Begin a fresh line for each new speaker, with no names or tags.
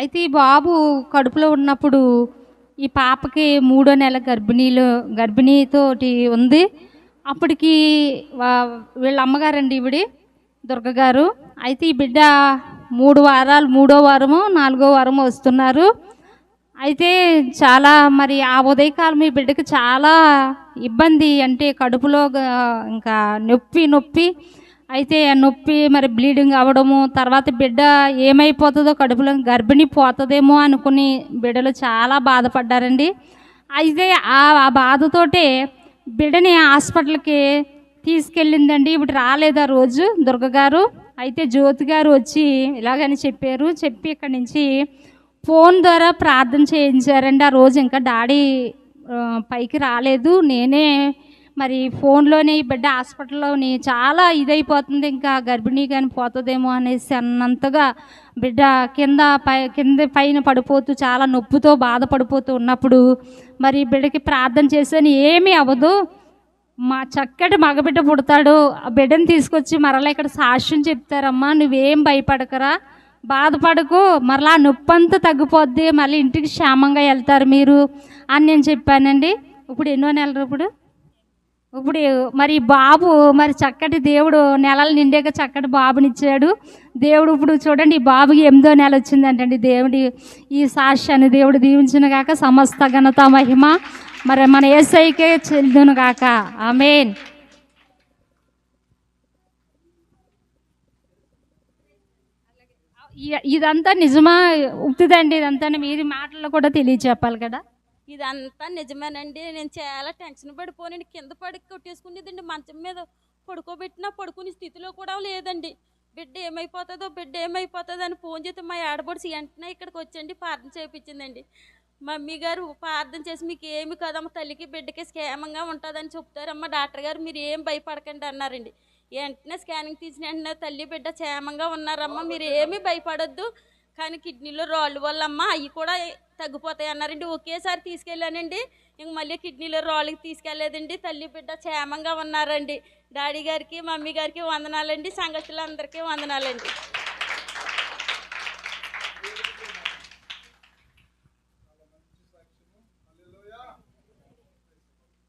అయితే ఈ బాబు కడుపులో ఉన్నప్పుడు ఈ పాపకి మూడో నెల గర్భిణీలో గర్భిణీతోటి ఉంది. అప్పటికి వీళ్ళ అమ్మగారండి ఈవిడి దుర్గ గారు అయితే ఈ బిడ్డ మూడు వారాలు మూడో వారము నాలుగో వారము వస్తున్నారు. అయితే చాలా మరి ఆ ఉదయకాలం ఈ బిడ్డకి చాలా ఇబ్బంది అంటే కడుపులో ఇంకా నొప్పి నొప్పి. అయితే ఆ నొప్పి మరి బ్లీడింగ్ అవ్వడము తర్వాత బిడ్డ ఏమైపోతుందో కడుపులో గర్భిణి పోతుందేమో అనుకుని బిడ్డలు చాలా బాధపడ్డారండి. అయితే ఆ ఆ బాధతోటే బిడ్డని హాస్పిటల్కి తీసుకెళ్ళిందండి. ఇప్పుడు రాలేదు ఆ రోజు దుర్గ గారు అయితే జ్యోతి గారు వచ్చి ఇలాగని చెప్పారు. చెప్పి ఇక్కడి నుంచి ఫోన్ ద్వారా ప్రార్థన చేయించారండి. ఆ రోజు ఇంకా డాడీ పైకి రాలేదు. నేనే మరి ఫోన్లోనే ఈ బిడ్డ హాస్పిటల్లోని చాలా ఇదైపోతుంది. ఇంకా గర్భిణీ కానీ పోతుందేమో అనేసి అన్నంతగా బిడ్డ కింద పై కింద పైన పడిపోతూ చాలా నొప్పితో బాధపడిపోతూ ఉన్నప్పుడు మరి బిడ్డకి ప్రార్థన చేశాను ఏమీ అవ్వదు. మా చక్కటి మగబిడ్డ పుడతాడు. ఆ బిడ్డను తీసుకొచ్చి మరలా ఇక్కడ సాక్ష్యం చెప్తారమ్మా నువ్వేం భయపడకరా. బాధపడకు మరలా నొప్పంతా తగ్గిపోద్ది మళ్ళీ ఇంటికి క్షేమంగా వెళ్తారు మీరు అని నేను చెప్పానండి. ఇప్పుడు ఎన్నో నెలలు ఇప్పుడు? ఇప్పుడు మరి బాబు మరి చక్కటి దేవుడు నెలలు నిండాక చక్కటి బాబునిచ్చాడు. దేవుడు ఇప్పుడు చూడండి ఈ బాబుకి ఎనిమిదో నెల వచ్చిందంటండి. దేవుడి ఈ సాక్ష్యాన్ని దేవుడు దీవించిన కాక సమస్త ఘనత మహిమ మరి మన ఏసైకే చెల్దును కాక ఆమెన్. ఇ- ఇదంతా నిజమా? ఉక్తిదండి ఇదంతా మీరు మాటల్లో కూడా తెలియచెప్పాలి కదా.
ఇదంతా నిజమేనండి. నేను చాలా టెన్షన్ పడిపోనండి కింద పడి కొట్టేసుకునేదండి. మంచం మీద పడుకోబెట్టినా పడుకునే స్థితిలో కూడా లేదండి. బిడ్డ ఏమైపోతుందో బిడ్డ ఏమైపోతుందో అని ఫోన్ చేస్తే మా ఆడబడిసి వెంటనే ఇక్కడికి వచ్చండి ప్రార్థన చేయించిందండి మమ్మీ గారు ప్రార్థన చేసి మీకు ఏమి కదమ్మ తల్లికి బిడ్డకి క్షేమంగా ఉంటుందని చెప్తారమ్మ. డాక్టర్ గారు మీరు ఏం భయపడకండి అన్నారండి. వెంటనే స్కానింగ్ తీసిన వెంటనే తల్లి బిడ్డ క్షేమంగా ఉన్నారమ్మ. మీరు ఏమీ భయపడొద్దు. కానీ కిడ్నీలో రాళ్ళు వల్ల అమ్మ అవి కూడా తగ్గిపోతాయి అన్నారండి ఒకేసారి తీసుకెళ్ళానండి. ఇంక మళ్ళీ కిడ్నీలో రాళ్ళకి తీసుకెళ్ళలేదండి. తల్లి బిడ్డ క్షేమంగా ఉన్నారండి. డాడీ గారికి మమ్మీ గారికి వందనాలండి. సంగతులందరికీ వందనాలండి.